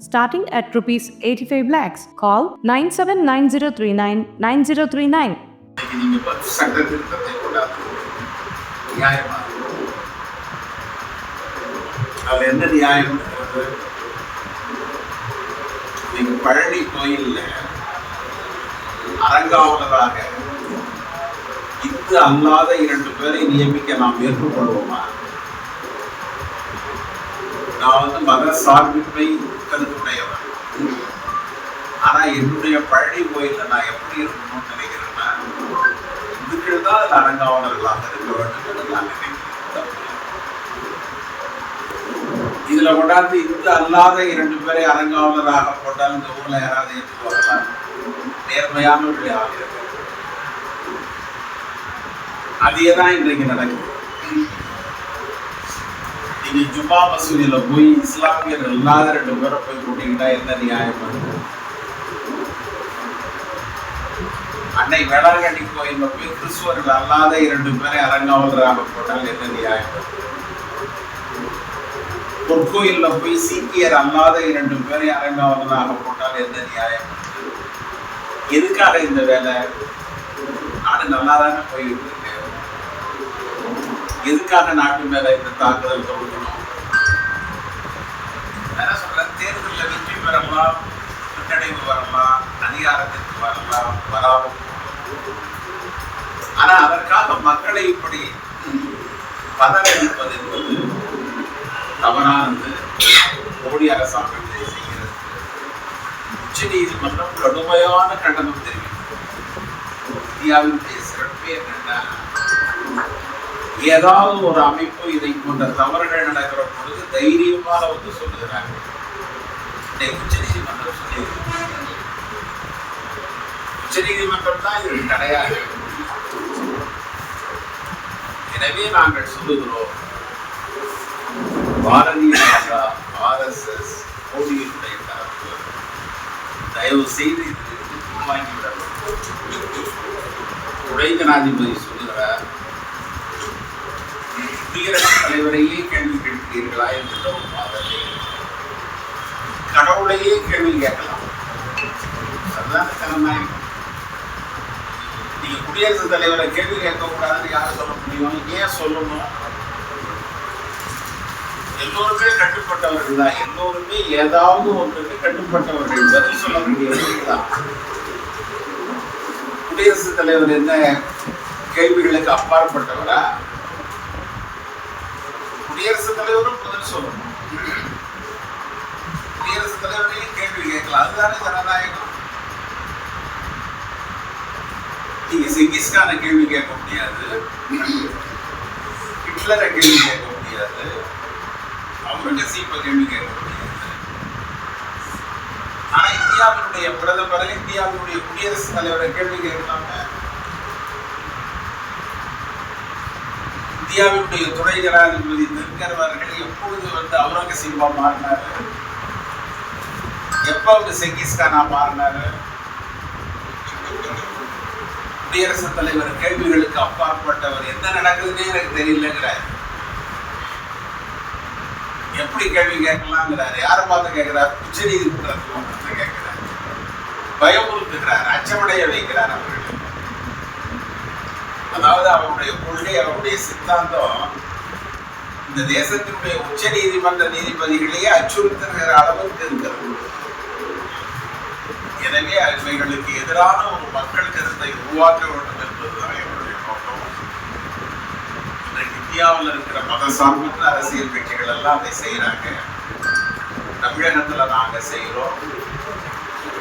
starting at rupees 85 lakhs. Call 979039 9039. இன்னைக்கு நீங்க பத்து சட்ட திருத்தத்தை கொண்டாந்து நியாயமா அதுல என்ன நியாயம் இருக்கிறது நீங்க பழனி கோயில்ல அரங்காவலராக இந்து அல்லாத இரண்டு பேரை நியமிக்க நாம் ஏற்றுக்கொள்வோமா நான் வந்து மத சார்பின்மை கருத்துடையவன் ஆனால் என்னுடைய பழனி கோயிலில் நான் எப்படி இருக்கணும்னு நினைக்கிறேன்னா இதுக்கு தான் அதுல அரங்காவலர்களாக இருக்க வேண்டும் என்று நான் நினைக்கிறேன். இதுல கொண்டாந்து இந்து அல்லாத இரண்டு பேரை அரங்காவலராக போட்டால் இந்த ஊர்ல யாராவது நேர்மையான நேர்மையானவர்களே ஆகிறது அதே தான் இன்றைக்கு நடக்குது. நீங்க ஜும்மா மசூதியில போய் இஸ்லாமியர் இல்லாத ரெண்டு பேரை போய் கூட்டிக்கிட்டா என்ன நியாயம்? அன்னை வேளாங்கண்ணி கோயில்ல போய் கிறிஸ்துவர்கள் அல்லாத இரண்டு பேரை அரங்காவலராக போட்டால் என்ன நியாயம்? பொற்கோயில்ல போய் சீக்கியர் அல்லாத இரண்டு பேரை அரங்காவலராக போட்டால் என்ன நியாயம்? எதுக்காக இந்த வேலை? நாடு நல்லா தானே போயிட்டு இருக்கு. எதுக்காக நாட்டு மேல இந்த தாக்குதல் தொடுக்கணும்? என்ன சொல்றேன் தேர்தலில் வெற்றி பெறலாம் பின்னடைவு வரலாம் அதிகாரத்திற்கு வராமல் ஆனா அதற்காக மக்களை இப்படி பதறடிப்பது என்பது தவறானது. மோடி அரசாங்கம் இதை செய்கிறது. உச்ச நீதிமன்றம் கடுமையான கண்டனம் தெரிவிக்கிறது. இந்தியாவினுடைய சிறப்பே என்னன்னா ஏதாவது ஒரு அமைப்பு இதை போன்ற தவறுகள் நடக்கிற பொழுது தைரியமாக வந்து சொல்லுகிறாங்க உச்ச உச்ச நீதிமன்றம் தான் இதற்கு தடையாக எனவே நாங்கள் சொல்லுகிறோம் பாரதிய ஜனதா ஆர்எஸ்எஸ் மோடியினுடைய தரப்பு தயவு செய்து இதிலிருந்து பின்வாங்கிவிட உடை துணை ஜனாதிபதி சொல்லுகிறார் குடியரசுத் தலைவரையே கேள்வி கேட்கிறீர்களா என்கிற ஒரு வாதத்தை கடவுளையே கேள்வி கேட்கலாம். அதுதான் ஜனநாயகம் குடியரசுத் தலைவரை கேள்வி கேட்கக்கூடாதுன்னு யாரும் சொல்ல முடியும்? ஏன் சொல்லணும்? எல்லோருமே கட்டுப்பட்டவர்கள் தான். எல்லோருமே ஏதாவது ஒன்றுக்கு கட்டுப்பட்டவர்கள் பதில் சொல்ல முடியாது. தான் குடியரசுத் தலைவர் என்ன கேள்விகளுக்கு அப்பாற்பட்டவரா? குடியரசுத் தலைவரும் பதில் சொல்லணும். குடியரசுத் தலைவரையும் கேள்வி கேட்கலாம். அதுதானே ஜனநாயகம். நீங்க செங்கிஸ்கான கேள்வி கேட்க முடியாது. ஹிட்லரை கேள்வி கேட்க முடியாது. அவுரங்கசீப்பை கேள்வி கேட்க முடியாது. ஆனா இந்தியாவினுடைய பிரதமரை இந்தியாவினுடைய குடியரசுத் தலைவரை கேள்வி கேட்கலாமே இந்தியாவினுடைய துணை ஜனாதிபதி தினகர் அவர்கள் எப்பொழுது வந்து அவுரங்கசீப்பா மாறினாரு? எப்ப வந்து செங்கிஸ்கானா மாறினாரு? குடியரசுத் தலைவர் கேள்விகளுக்கு அப்பாற்பட்டவர். என்ன நடக்குதுன்னே எனக்கு தெரியலங்கிறார். எப்படி கேள்வி கேட்கலாங்கிறார். யாரை பார்த்து கேட்கிறார்? உச்ச நீதிமன்றத்தை கேட்கிறார். பயமுறுத்துகிறார் அச்சமடைய வைக்கிறார் அவர்கள். அதாவது அவருடைய கொள்கை அவருடைய சித்தாந்தம் இந்த தேசத்தினுடைய உச்ச நீதிமன்ற நீதிபதிகளையே அச்சுறுத்துகிற அளவுக்கு இருக்கிறது. எனவே அவைகளுக்கு எதிரான ஒரு மக்கள் உருவாக்க வேண்டும் என்பதுதான் என்னுடைய நோக்கம். இன்றைக்கு இந்தியாவில் இருக்கிற மத சார்பற்ற அரசியல் கட்சிகள் எல்லாம் அதை செய்யறாங்க தமிழகத்துல நாங்க செய்கிறோம்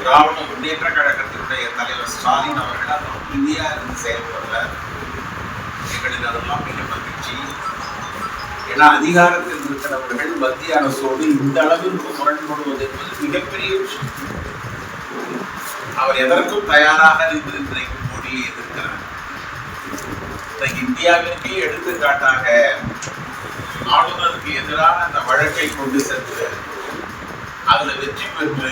திராவிட முன்னேற்ற கழகத்தினுடைய தலைவர் ஸ்டாலின் அவர்கள் அந்த உறுதியாக இருந்து செயல்படல. எங்களுக்கு அதெல்லாம் மிக மகிழ்ச்சி. ஏன்னா அதிகாரத்தில் இருக்கிறவர்கள் மத்திய அரசோடு இந்த அளவிற்கு முரண்படுவது என்பது மிகப்பெரிய விஷயம். அவர் எதற்கும் தயாராக இருந்து இன்றைக்கு இந்தியாவிற்கே எடுத்துக்காட்டாக ஆளுநருக்கு எதிரான அந்த வழக்கை கொண்டு சென்று அதுல வெற்றி பெற்று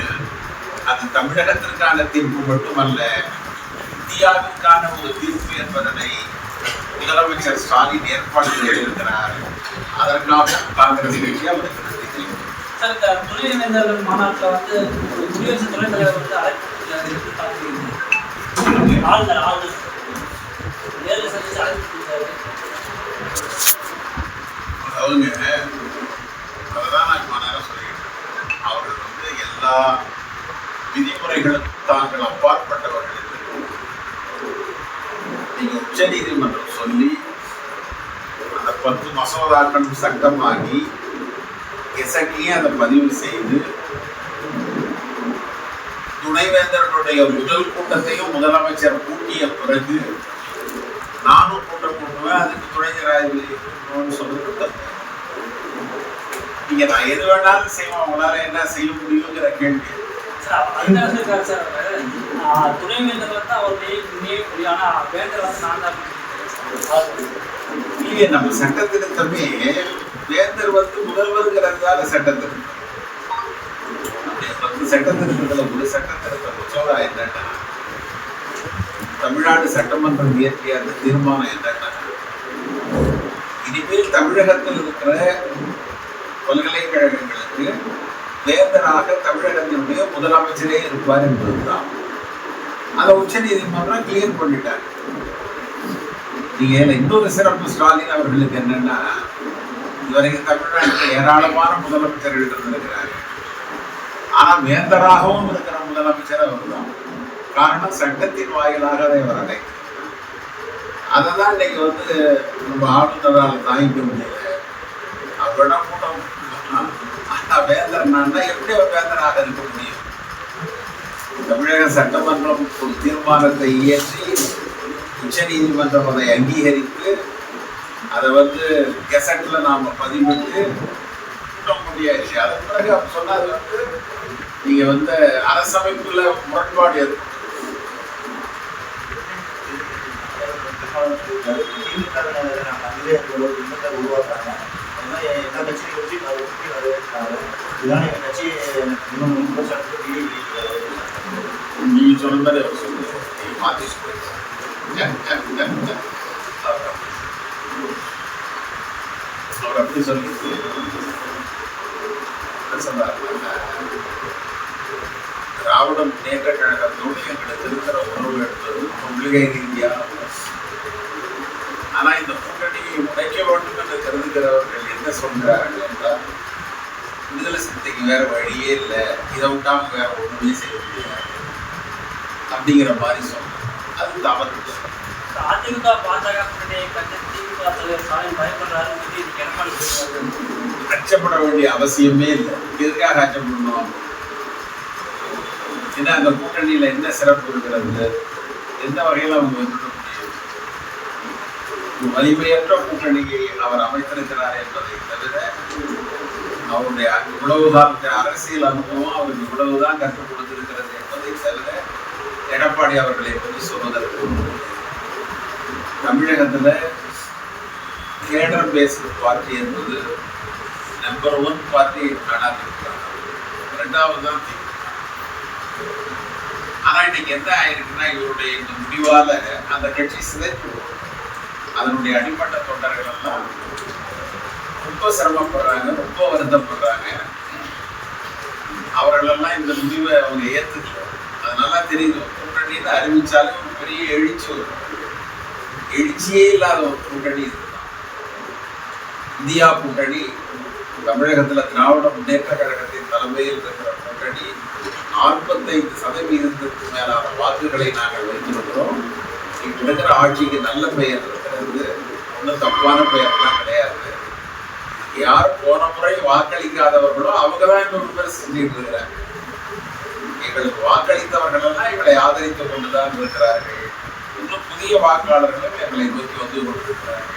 அது தமிழகத்திற்கான தீர்ப்பு மட்டுமல்ல இந்தியாவிற்கான ஒரு தீர்ப்பு என்பதனை முதலமைச்சர் ஸ்டாலின் ஏற்பாடு செய்திருக்கிறார் அதற்காக காங்கிரஸ் கட்சி அவருக்கு நன்றி. தெரிவிக்கிறது. சார் இந்த துணைவேந்தர்கள் மாநாட்டில் வந்து குடியரசு துணைத் தலைவர் வந்து அழைப்பு ஆளுநர் ஆளுநர் நேரில் சந்திச்சு அழைப்பு கொடுத்தாரு அதாவதுங்க அதுதான் நான் இவ்வளவு நேரம் சொல்லிக்கிட்டு இருக்கேன். அவர்கள் வந்து எல்லா தாங்கள் அப்பாற்பட்டவர்கள். உச்ச நீதிமன்றம் சொல்லி அந்த பத்து மசோதாக்கள் சட்டமாகி இசக்கியே அதை பதிவு செய்து துணைவேந்தர்களுடைய முதல் கூட்டத்தையும் முதலமைச்சர் கூட்டிய பிறகு நானும் கூட்டம் கூட்டுவேன் அதுக்கு துணை ஜனாதிபதி சொல்லிட்டு சொல்றது நீங்க நான் எது வேணாலும் செய்வேன் உங்களால என்ன செய்ய முடியுங்கிற கேள்வி. சார் அதுக்காக இருக்காரு சார் அவரு அவர் நியம முடியும் ஆனால் வேந்தர் வந்து நான் தான் ஆளுநர். நம்ம சட்ட வேந்தர் வந்து முதல்வருங்கிறதுனால சட்ட திருத்தம் பத்து சட்ட திருத்தத்துல ஒரு சட்ட திருத்த மசோதா என்னன்னா தமிழ்நாடு சட்டமன்றம் இயற்றிய அந்த தீர்மானம் என்னன்னா இனிமேல் தமிழகத்தில் இருக்கிற பல்கலைக்கழகங்களுக்கு வேந்தராக தமிழகத்தினுடைய முதலமைச்சரே இருப்பார் என்பதுதான். அதை உச்ச நீதிமன்றம் கிளியர் பண்ணிட்டார். நீங்க இன்னொரு சிறப்பு ஸ்டாலின் அவர்களுக்கு என்னன்னா இதுவரைக்கும் தமிழ்நாட்டில் ஏராளமான முதலமைச்சர்கள் இருந்திருக்கிறார் ஆனா வேந்தராகவும் இருக்கிற முதலமைச்சர் அவர்தான். காரணம் சட்டத்தின் வாயிலாக அதை அவர் அடைக்கிறார் அதை தான் இன்னைக்கு வந்து நம்ம ஆளுநரால் தாங்கிக்க முடியல. அவரிடம் கூட்டம் நான் வேந்தர்னா எப்படி அவர் வேந்தராக இருக்க முடியும்? தமிழக சட்டமன்றம் ஒரு தீர்மானத்தை இயற்றி உச்ச நீதிமன்றம் அதை அங்கீகரித்து அதை வந்து கெசட்ல நாம பதிவிட்டு கூட்டம் முடியாச்சு அதன் பிறகு அவர் சொன்னது வந்து நீங்க வந்து அரசமைப்புல முரண்பாடு ஏற்படும் நீ சொன்ன மாதிரி அவர் சொல்லுங்க. நீ மாத்தி அவர் அப்படி சொல்லிட்டு திராவிட முன்னேற்ற கழகத்தோடு எங்களுக்கு இருக்கிற உறவு என்பது கொள்கை ரீதியான உறவு. ஆனா இந்த கூட்டணியை உடைக்க வேண்டும் என்று கருதுகிறவர்கள் என்ன சொல்கிறார்கள் என்றால் விடுதலை சிறுத்தைக்கு வேற வழியே இல்லை. இதை விட்டாம வேற ஒண்ணுமே செய்ய முடியாது. அப்படிங்கிற மாதிரி சொன்னாங்க அது தவறு அதிமுக பாஜக திமுக தலைவர் ஸ்டாலின் பயப்படுறாரு இது எடப்பாடி சொல்றாரு. அச்சப்பட வேண்டிய அவசியமே இல்லை. எதுக்காக அச்சப்படணும்? ஏன்னா அந்த கூட்டணியில என்ன சிறப்பு இருக்கிறது? எந்த வகையில் அவங்க வந்துட முடியும்? வலிமையற்ற கூட்டணியை அவர் அமைத்திருக்கிறார் என்பதை தவிர அவருடைய இவ்வளவுதான் அரசியல் அனுபவம் அவருக்கு இவ்வளவுதான் கற்றுக் கொடுத்திருக்கிறது என்பதை தவிர எடப்பாடி அவர்களை பற்றி சொல்வதற்கு தமிழகத்தில் தமிழகத்துல கேடர் பேஸ்டு பார்ட்டி என்பது நம்பர் ஒன் பார்ட்டி அதிமுக ரெண்டாவது தான் திமுக. ஆனா இன்னைக்கு என்ன ஆயிருக்குன்னா இவருடைய இந்த முடிவால அந்த கட்சி சிதைப்பு அதனுடைய அடிமட்ட தொண்டர்கள் எல்லாம் ரொம்ப சிரமப்படுறாங்க ரொம்ப வருத்தப்படுறாங்க. அவர்களெல்லாம் இந்த முடிவை அவங்க ஏத்துக்கல. அதனால தெரியுது. கூட்டணின்னு அறிவிச்சாலும் ஒரு பெரிய எழுச்சி வரும். எழுச்சியே இல்லாத ஒரு கூட்டணி இதுதான் இந்தியா கூட்டணி தமிழகத்துல திராவிட முன்னேற்ற கழகத்தின் தலைமையில் இருக்கிற கூட்டணி நாற்பத்தைந்து சதவீதத்திற்கு மேலான வாக்குகளை நாங்கள் வைத்திருக்கிறோம். இப்ப இருக்கிற ஆட்சிக்கு நல்ல பெயர் இருக்கிறது. ஒன்றும் தப்பான பெயர்லாம் யார் போன முறை வாக்களிக்காதவர்களோ அவங்க தான் இந்த விமர்சனம் செஞ்சுட்டு இருக்கிறாங்க. எங்களுக்கு வாக்களித்தவர்கள் எல்லாம் எங்களை ஆதரித்துக் கொண்டுதான் இருக்கிறார்கள். இன்னும் புதிய வாக்காளர்களும் எங்களை நோக்கி வந்து கொண்டிருக்கிறார்கள்.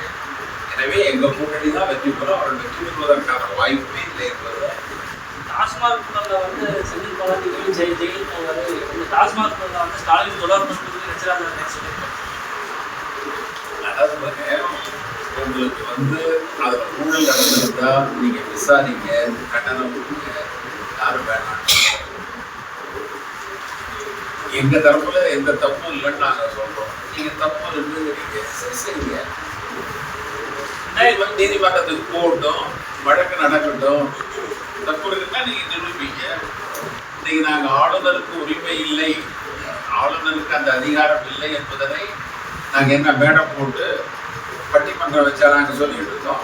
எனவே எங்க கூட்டணி தான் வெற்றி பெறும். அவர்கள் வெற்றி பெறுவதற்கான வாய்ப்பே இல்லை என்பது டாஸ்மாக் குழந்தை வந்து செந்தில் பாலாஜிக்கும் ஜெய் ஜெயில் போவாரு இந்த டாஸ்மாக் குழந்தை வந்து ஸ்டாலின் தொடர்பு ரச்சிராஜன் சொல்லியிருக்காரு அதாவது உங்களுக்கு வந்து அதில் ஊழல் நடந்திருந்தா நீங்கள் விசாரிங்க கண்டனம் கொடுங்க. யாரும் வேணாம். எங்கள் தரப்புல எந்த தப்பும் இல்லைன்னு நாங்கள் சொல்கிறோம் நீங்கள் தப்பு இருக்குங்கிறீங்க சரி சரிங்க வந்து நீதிமன்றத்துக்கு போகட்டும் வழக்கு நடக்கட்டும். தப்பு இருக்குன்னா நீங்கள் நிரூபிங்க. இன்னைக்கு நாங்கள் ஆளுநருக்கு உரிமை இல்லை. ஆளுநருக்கு அந்த அதிகாரம் இல்லை என்பதனை நாங்கள் என்ன மேடம் போட்டு பட்டிமன்றம் வச்சா நாங்க சொல்லிட்டு இருக்கோம்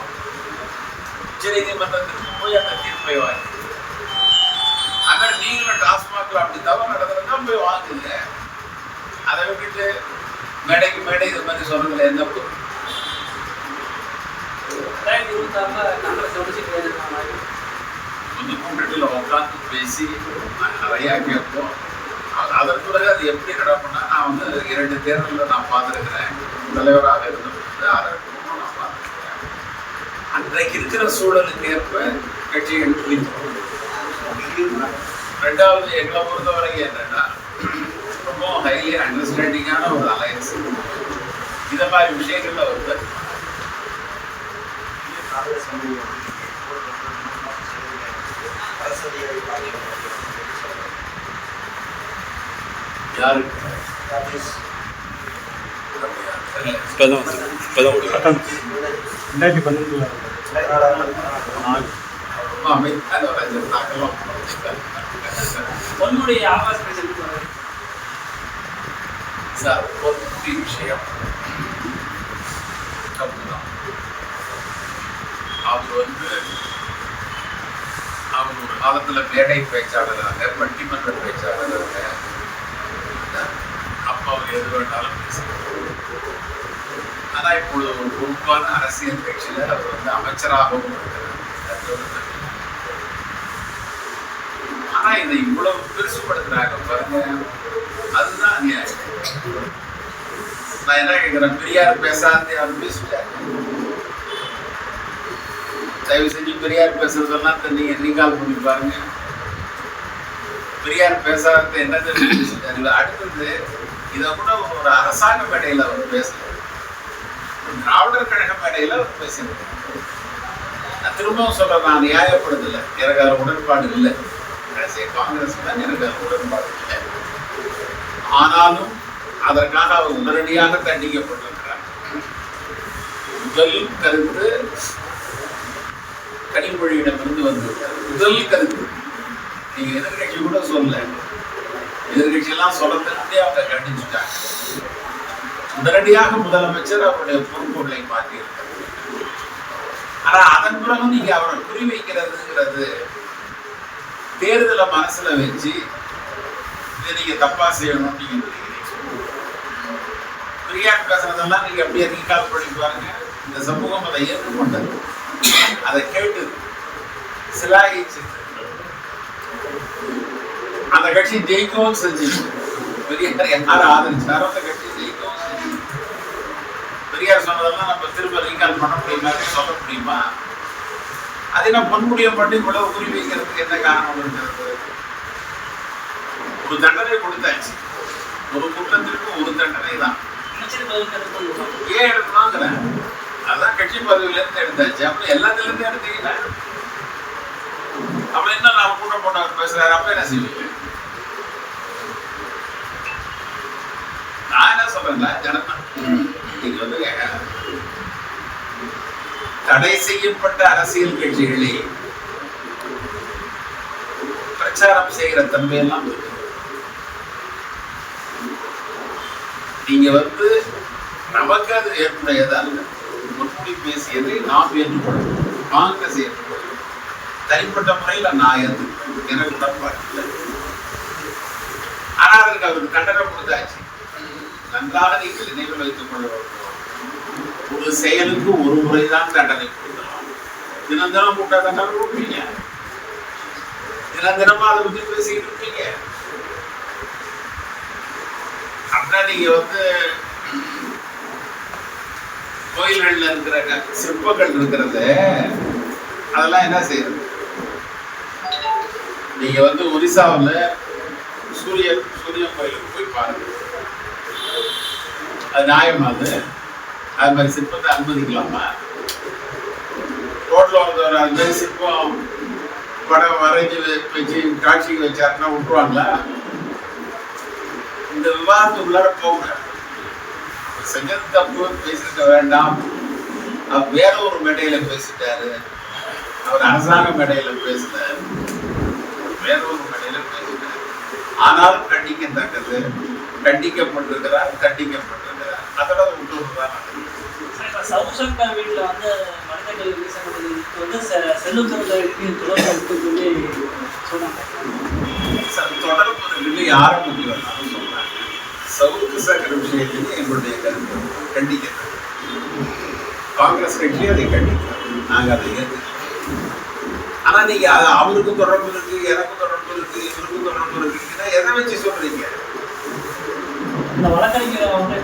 உச்ச நீதிமன்றத்துக்கு போய் அந்த தீர்ப்பை வாங்கி. ஆனா நீங்களும் டாஸ்மாக்ல அப்படி தவறு நடந்ததுன்னா போய் வாங்குங்க. அதை விட்டுட்டு மேடைக்கு மேடை இது மாதிரி சொல்றதுல என்ன பொருள்? வந்து கூட்டத்தில் உட்காந்து பேசி நிறையா கேட்போம். அது- அதன் பிறகு அது எப்படி நடக்கும்னா நான் வந்து இரண்டு தேர்தலில் நான் பார்த்துருக்கிறேன். தலைவராக இருந்தபோது அதற்கு முன்பு நான் பார்த்துருக்கிறேன் அன்றைக்கு இருக்கிற சூழலுக்கு ஏற்ப கட்சிகள் பிரிக்கும் ரெண்டாவது எங்களை பொறுத்த வரைக்கும் என்னன்னா ரொம்ப ஹைலி அண்டர்ஸ்டாண்டிங்கான ஒரு அலையன்ஸ் இதை மாதிரி விஷயங்கள்ல வந்து இப்பதான் இப்பதான் ரெண்டாயிரத்தி பன்னெண்டுல ரொம்ப பொண்ணுடைய ஆபாச சார் ஒரு விஷயம். தப்புதான் வந்து அவர் ஒரு காலத்துல மேடை பேச்சாளராக பட்டிமன்ற பேச்சாளராக அப்பா அவர் எது வேணாலும் பேசுகிறார் ஆனால் இப்பொழுது ஒரு பொறுப்பான அரசியல் கட்சியில் அவர் வந்து அமைச்சராகவும் ஆனால் இதை இவ்வளவு பெருசுப்படுத்துறாங்க பாருங்க. அதுதான் அநியாயம். நான் என்ன கேட்குறேன் பெரியார் பேசாதே யாரும் பேசிட்டார் தயவு செஞ்சு பெரியார் பேசுறதெல்லாம் தண்ணி நீங்க ரீகால் பண்ணி பாருங்க. பெரியார் பேசாத என்ன தெரிஞ்சு அடுத்தது இதை கூட ஒரு அரசாங்க மேடையில் அவர் பேசல திராவிடர் கழக மேடையில் அவர் நான் திரும்பவும் சொல்ல நான் நியாயப்படுதில்லை எனக்கு அதில் உடன்பாடு இல்லை. As காங்கிரஸ் தான் எனக்கு அதில் உடன்பாடு இல்லை. ஆனாலும் அதற்காக அவர் உடனடியாக தண்டிக்கப்பட்டிருக்கிறார். முதல் கருத்து கனிமொழியிடமிருந்து வந்திருக்கிறது முதல் கருத்து. நீங்கள் எதிர்கட்சி கூட சொல்லலை. எதிர்கட்சியெல்லாம் சொல்லத்திலே அவங்க கண்டிச்சுட்டாங்க. உடனடியாக முதலமைச்சர் அவருடைய பொறுப்புகளை மாற்றியிருக்கிறார். ஆனா அதன் பிறகு நீங்க அவரை குறிவைக்கிறதுங்கிறது தேர்தலை மனசுல வச்சு இதை நீங்க தப்பா செய்யணும் நீங்க நினைக்கிறீங்க. பேசுறதெல்லாம் நீங்க அப்படியே ரீகால் பண்ணி பாருங்க. இந்த சமூகம் அதை ஏற்றுக்கொண்டது. அதை கேட்டு சிலாயிச்சு. அந்த கட்சி ஜெயிக்கவும் செஞ்சு. பெரியார் யாரும் ஆதரிச்சாரோ அந்த கட்சி பெரியார் சொன்னதெல்லாம் நம்ம திரும்ப ரீகால் பண்ண முடியுமா சொல்ல முடியுமா? அதை நான் பொன்முடியம் பண்ணி இவ்வளவு குறி வைக்கிறதுக்கு என்ன காரணம் இருக்கிறது ஒரு தண்டனை கொடுத்தாச்சு. ஒரு குற்றத்திற்கு ஒரு தண்டனை தான். ஏன் எடுக்கணுங்கிறேன் அதான் கட்சி பதவியில இருந்து எடுத்தாச்சு. அப்புறம் எல்லாத்துலேருந்து எடுத்தீங்கன்னா அப்புறம் என்ன நான் கூட்டம் போட்டவர் பேசுறாரு? அப்ப என்ன செய்வீங்க? நான் என்ன சொல்றேன் ஜனமா நீங்க தடை செய்யப்பட்ட அரசியல் கட்சிகளை பிரச்சாரம் செய்கிற தன்மையெல்லாம் நீங்க வந்து நமக்கு அது ஏற்புடையதா இல்லை முன்மொழி பேசியதை நாம் ஏற்றுக்கொள்ளணும் காங்கிரஸ் ஏற்றுக்கொள்ளும் தனிப்பட்ட முறையில நான் ஏற்றுக்கிறேன் எனக்கு உடன்பாடு இல்லை. ஆனால் அதற்கு அவருக்கு கண்டனம் கொடுத்தாச்சு. நன்றாக நீங்கள் நினைவில் வைத்துக் கொள்ள வேண்டும் ஒரு செயலுக்கு ஒரு முறைதான் தண்டனை. கொடுக்கலாம் தினம் தினம் கூட்ட தண்டனை கொடுப்பீங்க தினம் தினமா அதை பத்தி பேசிக்கிட்டு இருப்பீங்க. அப்படின்னா நீங்க வந்து கோயில்கள்ல இருக்கிற சிற்பங்கள் இருக்கிறது அதெல்லாம் என்ன செய்யறது? நீங்க வந்து ஒரிசாவுல சூரியன் சூரியன் கோயிலுக்கு போய் பாருங்க. அது நியாயமா அது? அது மாதிரி சிற்பத்தை அனுமதிக்கலாமா? ரோட்ல வந்தவர் அது மாதிரி சிற்பம் படம் வரைஞ்சி வச்சு காட்சிக்கு வச்சாருன்னா விட்டுருவாங்களா? இந்த விவாதத்துக்குள்ளார போங்க. செஞ்சது தப்பு பேசிருக்க வேண்டாம். அவர் வேற ஒரு மேடையில பேசிட்டாரு. அவர் அரசாங்க மேடையில பேசல வேற ஒரு மேடையில பேசிட்டாரு. ஆனாலும் கண்டிக்கத்தக்கது. கண்டிக்கப்பட்டிருக்கிறார் கண்டிக்கப்பட்டிருக்கிறார். அதெல்லாம் விட்டுருதான் இப்ப சவுசங்கா வீட்டுல வந்து மனிதர்கள் வந்து செ- செல்லும் திறந்தவர்களுக்கு தொடர்பு இருக்கு சொல்லி சொன்னாங்க. தொடர்பு இருக்குன்னு யாரை பற்றி வேணாலும் சொல்றாங்க. சவுக்கு விஷயத்துக்கு எங்களுடைய கருத்து கண்டிக்கிறது. காங்கிரஸ் கட்சி அதை கண்டிக்கிறது நாங்க அதை ஏற்றுக்கிறோம் ஆனா நீங்க அது அவருக்கும் தொடர்பு இருக்கு எனக்கும் தொடர்பு இருக்கு இவருக்கும் தொடர்பு இருக்குன்னா எதை வச்சு சொல்றீங்க? இந்த வழக்கறிஞர் வந்து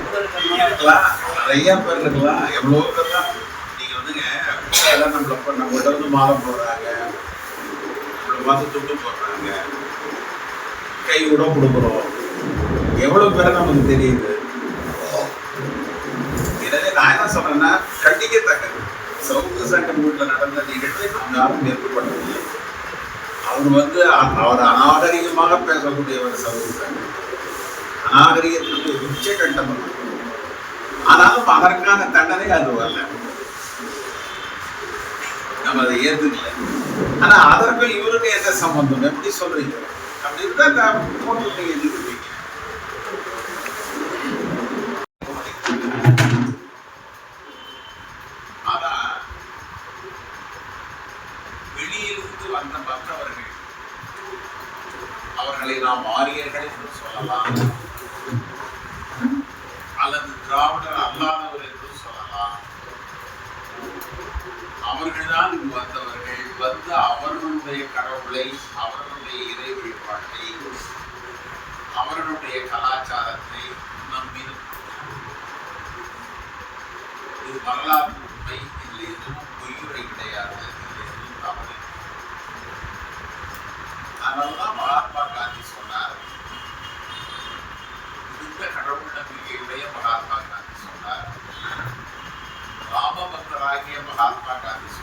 இருக்கலாம். நிறைய பேர் இருக்கலாம். எவ்வளோ பேர் தான். நீங்க வந்துங்க எல்லாம் நம்மள இப்ப நம்மகிட்ட வந்து மாலை போடுறாங்க. நம்மளை பார்த்து துட்டு போடுறாங்க. கை கூட கொடுக்குறோம். எவ்வளோ பேர் நமக்கு தெரியுது? எனவே நான் என்ன சொல்றேன்னா கண்டிக்கத்தக்கது சவுக்கு சங்கம் வீட்டில் நடந்த நிகழ்வை நாம் யாரும் ஏற்படுத்தவில்லை அவர் வந்து அவர் அநாகரிகமாக பேசக்கூடியவர் சவுக்கு சங்கம் அநாகரிகத்திற்கு உச்சகட்டம் அது. ஆனாலும் அதற்கான தண்டனை அது வரல. நம்ம அதை ஏற்றுக்கல ஆனா அதற்கும் இவருக்கும் என்ன சம்பந்தம்? எப்படி சொல்றீங்க? அப்படி இருந்தா போட்டு நீங்க நிரூபிங்க ஆனா வெளியிலிருந்து வந்த மற்றவர்கள் அவர்களை நாம் ஆரியர்கள் என்று சொல்லலாம் அல்லது திராவிடர் அல்லாதவர் என்று சொல்லலாம் அவர்கள்தான் இங்கு வந்தவர்கள். வந்து அவர்களுடைய கடவுளை அவர்களுடைய இறை வழிபாட்டை அவர்களுடைய கலாச்சாரத்தை நம்பி இது வரலாற்று உண்மை இதில் எதுவும் பொய்யுரை கிடையாது இதில் எதுவும் தவறு. மகாத்மா காந்தி சொன்னார். இந்த கடவுள் நம்பிக்கையுடைய மகாத்மா காந்தி சொன்னார் ராமபக்தராகிய மகாத்மா காந்தி சொன்னார்